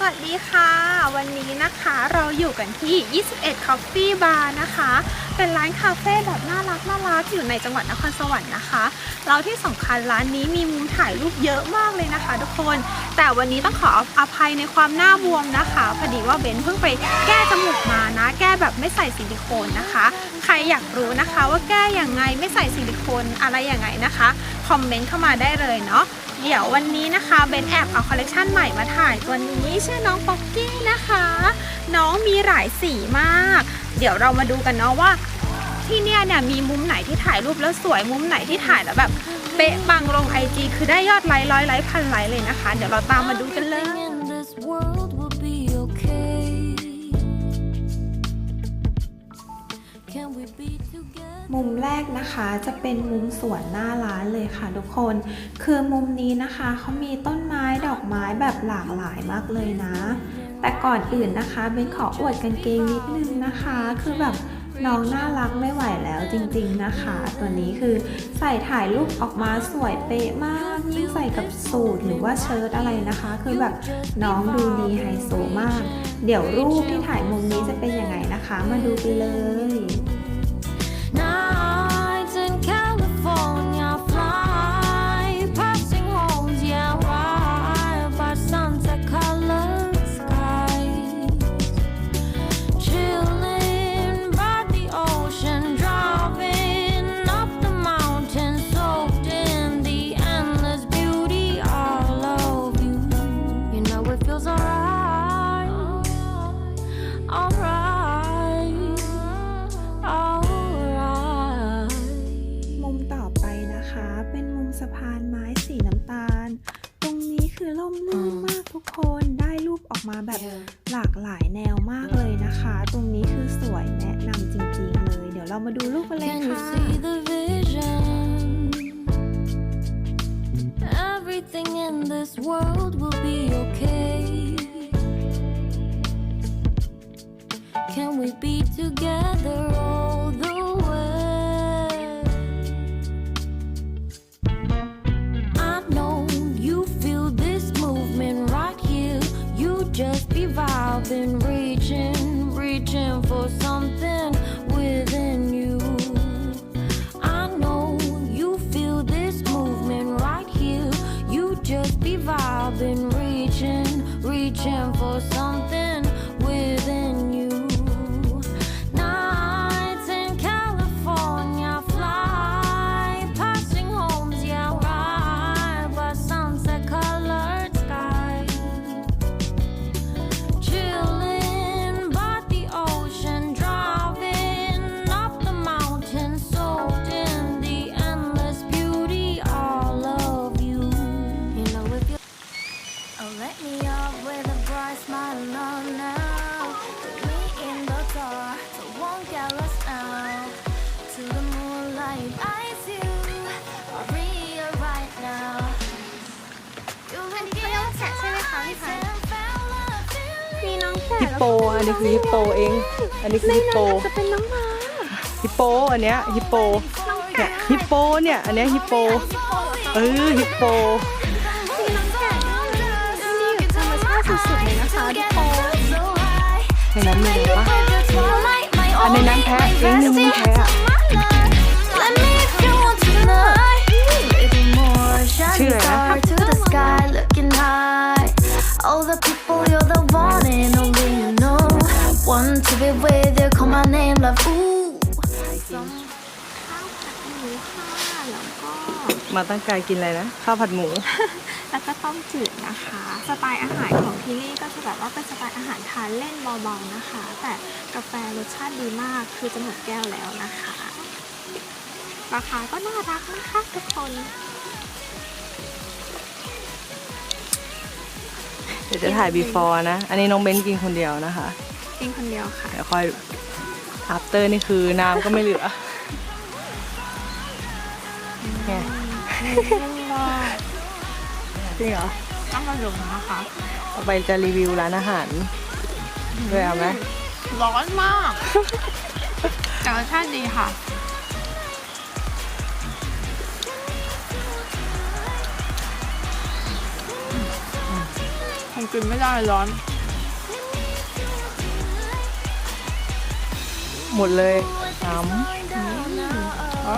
สวัสดีค่ะ วันนี้นะคะเราอยู่กันที่ 21 Coffee Bar นะคะ เป็นร้านคาเฟ่แบบน่ารักน่ารักอยู่ในจังหวัดนครสวรรค์นะคะ เราที่สำคัญร้านนี้มีมุมถ่ายรูปเยอะมากเลยนะคะ ทุกคน แต่วันนี้ต้องขออภัยในความหน้าบวมนะคะพอดีว่าเบนเพิ่งไปแก้จมูกมานะ แก้แบบไม่ใส่ซิลิโคนนะคะ ใครอยากรู้นะคะว่าแก้อย่างไงไม่ใส่ซิลิโคนอะไรอย่างไงนะคะคอมเมนต์เข้ามาได้เลยเนาะ เดี๋ยววันนี้นะคะเบนแอบเอาคอลเลกชันใหม่มาถ่ายตัวนี้ชื่อน้องป๊อกกี้นะคะ น้องมีหลายสีมาก เดี๋ยวเรามาดูกันเนาะว่า ที่เนี่ยเนี่ยมีมุมไหนที่ถ่ายรูปแล้วสวยมุมไหนที่ถ่ายแล้วแบบเป๊ะปังลงไอจีคือได้ยอดไลค์ร้อยไลค์พันไลค์เลยนะคะ เดี๋ยวเราตามมาดูกันเลย Can we be together? มุมแรกนะคะจะเป็นมุมสวนหน้าร้านเลยค่ะทุกคน คือมุมนี้นะคะเขามีต้นไม้ดอกไม้แบบหลากหลายมากเลยนะ แต่ก่อนอื่นนะคะเบนขออวดกางเกงนิดนึงนะคะ คือแบบน้องน่ารักไม่ไหวแล้วจริงๆนะคะ ตัวนี้คือใส่ถ่ายรูปออกมาสวยเป๊ะมากยิ่งใส่กับสูทหรือว่าเชิ้ตอะไรนะคะ คือแบบน้องดูดีไฮโซมาก เดี๋ยวรูปที่ถ่ายมุมนี้จะเป็นยังไงนะคะ มาดูกันเลย คือล่มลื่นมากทุกคนได้รูปออกมาแบบหลากหลายแนวมากเลยนะคะ ตรงนี้คือสวยแนะนำจริงๆเลย เดี๋ยวเรามาดูรูปกันเลย Can you ค่ะ see the vision? Everything in this world will be okay. Can we be together คะพี่ไผ่มีน้องแกะฮิปโป อันนี้คือฮิปโปเอง อันนี้คือในฮิปโปนั้นจะเป็นน้องหมาฮิปโป อันเนี้ยฮิปโปน้องเนี่แกะยฮิปโปเนี่ย อันเนี้ยฮิปโป เออฮิปโปมีน้องแกะที่นี่อยู่ธรรมชาติสุดๆเลยนะคะทุกคนในนั้นมีอะไรปะอันในนั้นแพะเองนึงมีแพะ love ooh ข้าวผัดหมูค่ะแล้วก็มาตั้งกายกินอะไรนะ ข้าวผัดหมู แล้วก็ต้มจืดนะคะ สไตล์อาหารของที่นี่ก็จะแบบว่าเป็นสไตล์อาหารทานเล่นเบาๆนะคะ แต่กาแฟรสชาติดีมากคือจะหมดแก้วแล้วนะคะ ราคาก็น่ารักนะคะทุกคนเดี๋ยวจะถ่าย before นะ อันนี้น้องเบนกินคนเดียวนะคะ กินคนเดียวค่ะ เดี๋ยวค่อย อัปเตอร์นี่คือน้ำก็ไม่เหลือไงจริงเหรอต้องระดูนะคะต่อไปจะรีวิวร้านอาหารด้วยเอาไหมร้อนมากแต่รสชาติดีค่ะทำกินไม่ได้ร้อน หมดเลยสามอ๋อ